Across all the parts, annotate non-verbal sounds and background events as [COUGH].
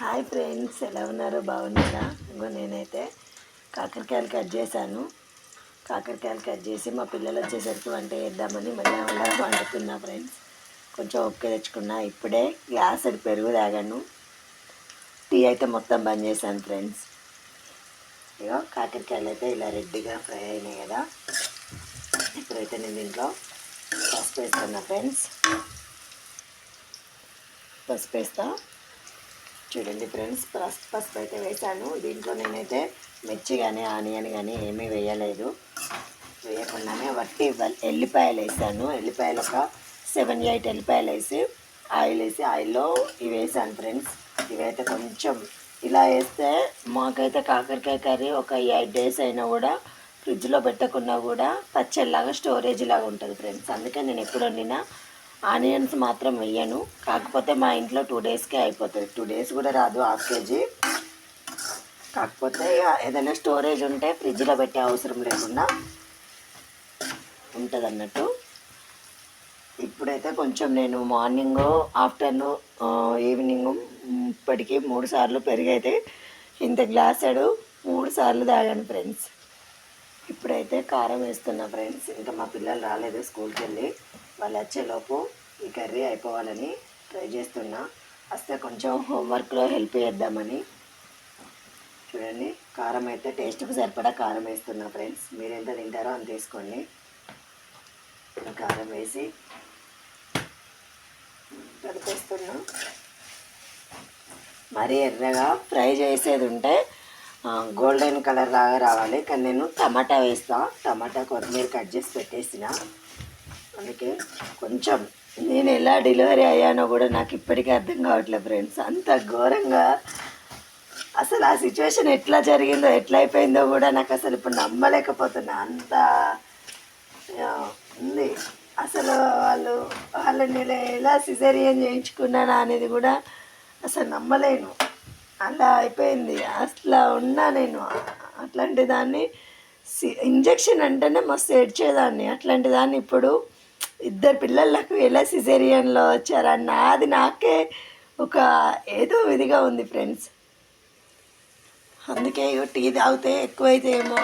Hi friends ఎలా ఉన్నారో? బాగున్నారా? ఇంకో నేనైతే కాకరకాయలు కట్ చేశాను. కాకరకాయలు కట్ చేసి మా పిల్లలు వచ్చేసరికి వంట చేద్దామని మళ్ళీ అలా వండుతున్నా ఫ్రెండ్స్. కొంచెం ఓపిక తెచ్చుకున్నా ఇప్పుడే గ్లాస్ అది పెరుగు తాగాను. టీ అయితే మొత్తం బంద్ చేశాను ఫ్రెండ్స్. ఇగో కాకరకాయలు అయితే ఇలా రెడ్డిగా ఫ్రై అయినాయి కదా. ఇప్పుడైతే నేను దీంట్లో పసుపు వేస్తున్నా ఫ్రెండ్స్. పసుపు వేస్తా. చూడండి ఫ్రెండ్స్ ఫస్ట్ పసుపు అయితే వేసాను దీంట్లో నేనైతే మిర్చి కానీ ఆనియన్ కానీ ఏమీ వేయలేదు. వేయకుండానే వట్టి ఎల్లిపాయలు వేసాను ఎల్లిపాయలు ఒక సెవెన్ ఎయిట్ ఎల్లిపాయలు వేసి ఆయిల్ వేసి ఆయిల్లో ఇవి వేసాను ఫ్రెండ్స్. ఇవైతే కొంచెం ఇలా వేస్తే మాకైతే కాకరకాయ కర్రీ ఒక ఎయిట్ డేస్ అయినా కూడా ఫ్రిడ్జ్లో పెట్టకుండా కూడా పచ్చడిలాగా స్టోరేజ్ లాగా ఉంటుంది ఫ్రెండ్స్. అందుకే నేను ఎప్పుడు వండినా ఆనియన్స్ మాత్రం వేయను కాకపోతే మా ఇంట్లో టూ డేస్కే అయిపోతుంది టూ డేస్ కూడా రాదు హాఫ్ కేజీ కాకపోతే ఏదైనా స్టోరేజ్ ఉంటే ఫ్రిడ్జ్లో పెట్టే అవసరం లేకుండా ఉంటుంది అన్నట్టు ఇప్పుడైతే కొంచెం నేను మార్నింగ్ ఆఫ్టర్నూన్ ఈవినింగ్ ఇప్పటికీ మూడు సార్లు పెరిగైతే ఇంత గ్లాసాడు మూడు సార్లు తాగాను ఫ్రెండ్స్ ఇప్పుడైతే కారం వేస్తున్నా ఫ్రెండ్స్ ఇంకా మా పిల్లలు రాలేదు స్కూల్కి వెళ్ళి. వాళ్ళు వచ్చేలోపు ఈ కర్రీ అయిపోవాలని ట్రై చేస్తున్నా. అస్తే కొంచెం హోంవర్క్లో హెల్ప్ చేద్దామని. చూడండి కారం అయితే టేస్ట్కి సరిపడా కారం వేస్తున్నా ఫ్రెండ్స్. మీరు ఎంత తింటారో అంత తీసుకోండి కారం వేసి కలిపేస్తున్నా. మరీ ఎర్రగా ఫ్రై చేసేది ఉంటే గోల్డెన్ కలర్ లాగా రావాలి. కానీ నేను టమాటా వేస్తా. టమాటా కొత్తిమీర కట్ చేసి పెట్టేసిన. అందుకే కొంచెం నేను ఎలా డెలివరీ అయ్యానో కూడా నాకు ఇప్పటికీ అర్థం కావట్లేదు ఫ్రెండ్స్. అంత ఘోరంగా అసలు ఆ సిచ్యువేషన్ ఎట్లా జరిగిందో ఎట్లా అయిపోయిందో కూడా నాకు అసలు ఇప్పుడు నమ్మలేకపోతున్నా. అంత ఉంది. అసలు వాళ్ళు వాళ్ళని ఎలా సిజేరియన్ చేయించుకున్నానా అనేది కూడా అసలు నమ్మలేను. అలా అయిపోయింది. అట్లా ఉన్నా నేను. అట్లాంటి దాన్ని ఇంజక్షన్ అంటేనే మస్తు ఏడ్చేదాన్ని. అట్లాంటి దాన్ని ఇప్పుడు ఇద్దరు పిల్లలకు ఎలా సిజేరియన్లో వచ్చారన్న అది నాకే ఒక ఏదో విధిగా ఉంది ఫ్రెండ్స్ అందుకే ఇగో టీ తాగితే ఎక్కువైతే ఏమో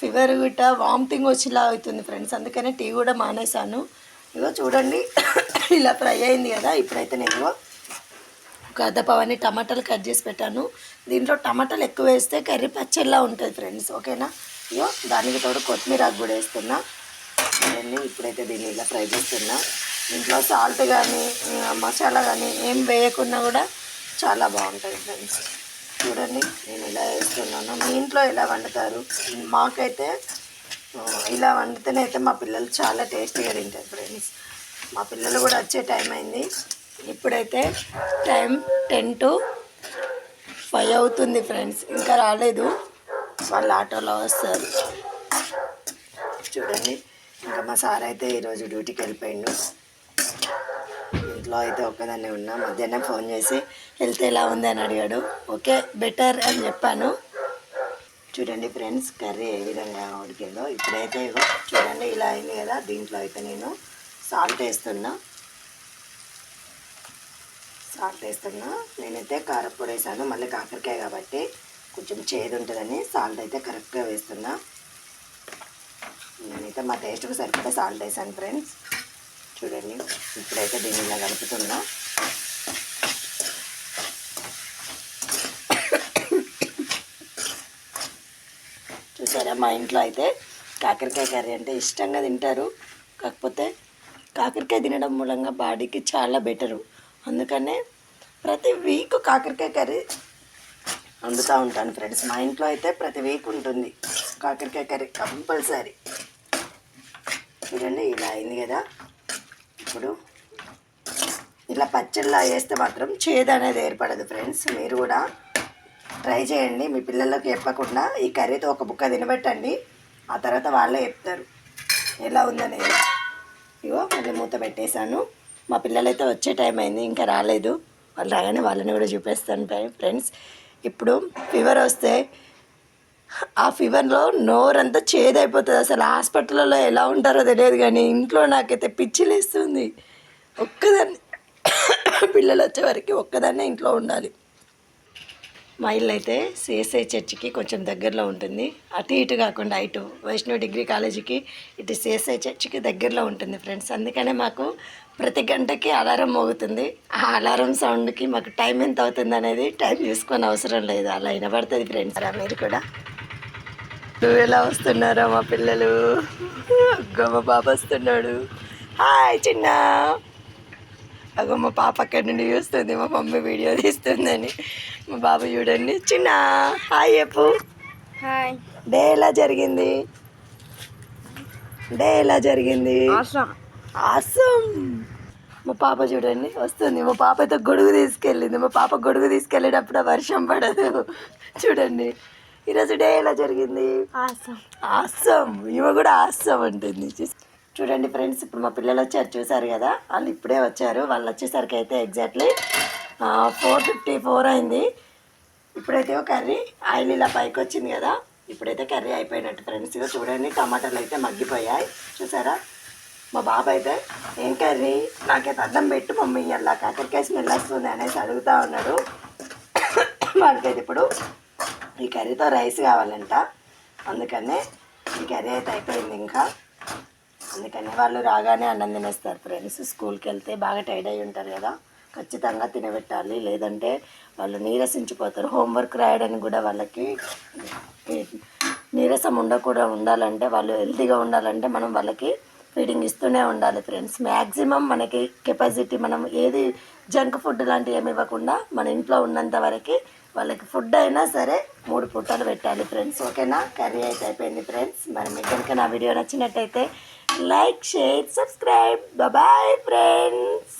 ఫీవర్ గిట్ట వామిటింగ్ వచ్చేలా అవుతుంది ఫ్రెండ్స్ అందుకనే టీ కూడా మానేశాను. ఇగో చూడండి [COUGHS] ఇలా ఫ్రై అయింది కదా ఇప్పుడైతే నేను ఒక అర్ధ టమాటాలు కట్ చేసి పెట్టాను. దీంట్లో టమాటాలు ఎక్కువ వేస్తే కర్రీ పచ్చళ్ళ ఉంటుంది ఫ్రెండ్స్ ఓకేనా? ఇగో దానికి తోడు కొత్తిమీర కూడా వేస్తున్నా. ఇవన్నీ ఇప్పుడైతే దీన్ని ఇలా ఫ్రై చేస్తున్నా. ఇంట్లో సాల్ట్ కానీ మసాలా కానీ ఏం వేయకున్నా కూడా చాలా బాగుంటుంది ఫ్రెండ్స్. చూడండి నేను ఇలా వేస్తున్నాను మీ ఇంట్లో ఎలా వండుతారు? మాకైతే ఇలా వండితేనే అయితే మా పిల్లలు చాలా టేస్టీగా తింటారు ఫ్రెండ్స్. మా పిల్లలు కూడా వచ్చే టైం అయింది. ఇప్పుడైతే టైం టెన్ టు ఫైవ్ అవుతుంది ఫ్రెండ్స్. ఇంకా రాలేదు. వాళ్ళు ఆటోలో వస్తారు. చూడండి. ఇంకా మా సార్ అయితే ఈరోజు డ్యూటీకి వెళ్ళిపోయిండు. ఇంట్లో అయితే ఒక్కదాన్నే ఉన్నా. మధ్యాహ్నం ఫోన్ చేసి హెల్త్ ఎలా ఉంది అని అడిగాడు. ఓకే బెటర్ అని చెప్పాను. చూడండి ఫ్రెండ్స్ కర్రీ ఏ విధంగా ఉడికిందో. ఇప్పుడైతే ఇగో చూడండి ఇలా అయింది కదా. దీంట్లో అయితే నేను సాల్ట్ వేస్తున్నా. సాల్ట్ వేస్తున్నా. నేనైతే కారపొడి వేసాను. మళ్ళీ కాకరకాయ కాబట్టి కొంచెం చేదు ఉంటుందని సాల్ట్ అయితే కరెక్ట్గా వేస్తున్నా. అయితే మా టేస్ట్కి సరిపడే సాల్ట్ వేసాను ఫ్రెండ్స్ చూడండి ఇప్పుడైతే దీన్ని ఇలా కలుపుతున్నా. చూసారా మా ఇంట్లో అయితే కాకరకాయ కర్రీ అంటే ఇష్టంగా తింటారు. కాకపోతే కాకరకాయ తినడం మూలంగా బాడీకి చాలా బెటరు. అందుకనే ప్రతి వీక్ కాకరకాయ కర్రీ వండుతూ ఉంటాను ఫ్రెండ్స్ మా ఇంట్లో అయితే ప్రతి వీక్ ఉంటుంది కాకరకాయ కర్రీ కంపల్సరీ. చూడండి ఇలా అయింది కదా. ఇప్పుడు ఇలా పచ్చళ్ళ వేస్తే మాత్రం చేదు అనేది ఏర్పడదు ఫ్రెండ్స్. మీరు కూడా ట్రై చేయండి. మీ పిల్లలకు చెప్పకుండా ఈ కర్రీతో ఒక బుక్క తినబెట్టండి. ఆ తర్వాత వాళ్ళే చెప్తారు ఎలా ఉందనేది. ఇగో మళ్ళీ మూత పెట్టేశాను. మా పిల్లలైతే వచ్చే టైం అయింది ఇంకా రాలేదు. వాళ్ళు రాగానే వాళ్ళని కూడా చూపిస్తాను ఫ్రెండ్స్. ఇప్పుడు ఫీవర్ వస్తే ఆ ఫీవర్లో నోరంతా చేదైపోతుంది. అసలు హాస్పిటల్లో ఎలా ఉంటారో తెలియదు కానీ ఇంట్లో నాకైతే పిచ్చిలేస్తుంది ఒక్కదాన్ని [COUGHS] పిల్లలు వచ్చే వరకు ఒక్కదాన్నే ఇంట్లో ఉండాలి. మా ఇల్లు అయితే సిఎస్ఐ చర్చికి కొంచెం దగ్గరలో ఉంటుంది. అటు ఇటు కాకుండా ఇటు వైష్ణవ్ డిగ్రీ కాలేజీకి ఇటు సిఎస్ఐ చర్చికి దగ్గరలో ఉంటుంది ఫ్రెండ్స్. అందుకనే మాకు ప్రతి గంటకి అలారం మోగుతుంది. ఆ అలారం సౌండ్కి మాకు టైం ఎంత అవుతుంది అనేది టైం చూసుకొని అవసరం లేదు. అలా వినబడుతుంది ఫ్రెండ్స్. రా మీరు కూడా నువ్వు ఎలా వస్తున్నారో మా పిల్లలు? అగ్గో మా బాబు వస్తున్నాడు. హాయ్ చిన్న. అగో మా పాప అక్కడి నుండి చూస్తుంది మా మమ్మీ వీడియో తీస్తుందని. మా బాబు చూడండి. చిన్న హాయ్ చెప్పు. హాయ్. డే ఎలా జరిగింది? డే ఎలా జరిగింది? ఆసం మా పాప చూడండి వస్తుంది. మా పాప అయితే గొడుగు తీసుకెళ్ళింది. మా పాప గొడుగు తీసుకెళ్ళేటప్పుడు వర్షం పడదు. చూడండి. ఈరోజు డే ఎలా జరిగింది? ఆసం ఇవ కూడా ఆసం ఉంటుంది చూడండి ఫ్రెండ్స్ ఇప్పుడు మా పిల్లలు వచ్చారు చూసారు కదా? వాళ్ళు ఇప్పుడే వచ్చారు. వాళ్ళు వచ్చేసరికి అయితే ఎగ్జాక్ట్లీ ఫోర్ ఫిఫ్టీ ఫోర్ అయింది. ఇప్పుడైతే కర్రీ ఆయిల్ ఇలా పైకి వచ్చింది కదా? ఇప్పుడైతే కర్రీ అయిపోయినట్టు ఫ్రెండ్స్. ఇక చూడండి టమాటాలు అయితే మగ్గిపోయాయి. చూసారా? మా బాబు అయితే ఏం కర్రీ? నాకైతే అన్నం పెట్టు మమ్మీ ఇలా కాకరకాయ స్మెల్ వస్తుంది అనేసి అడుగుతా ఉన్నాడు. వాడికైతే ఇప్పుడు ఈ కర్రీతో రైస్ కావాలంట. అందుకనే ఈ కర్రీ అయితే అయిపోయింది ఇంకా. అందుకని వాళ్ళు రాగానే అన్నం తినేస్తారు ఫ్రెండ్స్. స్కూల్కి వెళ్తే బాగా టైర్డ్ అయి ఉంటారు కదా. ఖచ్చితంగా తినబెట్టాలి. లేదంటే వాళ్ళు నీరసించిపోతారు. హోంవర్క్ రాయడానికి కూడా వాళ్ళకి నీరసం ఉండకూడదు ఉండాలంటే వాళ్ళు హెల్తీగా ఉండాలంటే మనం వాళ్ళకి ఫీడింగ్ ఇస్తూనే ఉండాలి ఫ్రెండ్స్. మ్యాక్సిమం మనకి కెపాసిటీ మనం ఏది జంక్ ఫుడ్ లాంటివి ఏమి ఇవ్వకుండా మన ఇంట్లో ఉన్నంత వరకు వాళ్ళకి ఫుడ్ అయినా సరే మూడు పూటలు పెట్టాలి ఫ్రెండ్స్. ఓకేనా? కర్రీ అయితే అయిపోయింది ఫ్రెండ్స్. మరి మీకు కనుక నా వీడియో నచ్చినట్టయితే like share subscribe. Bye friends.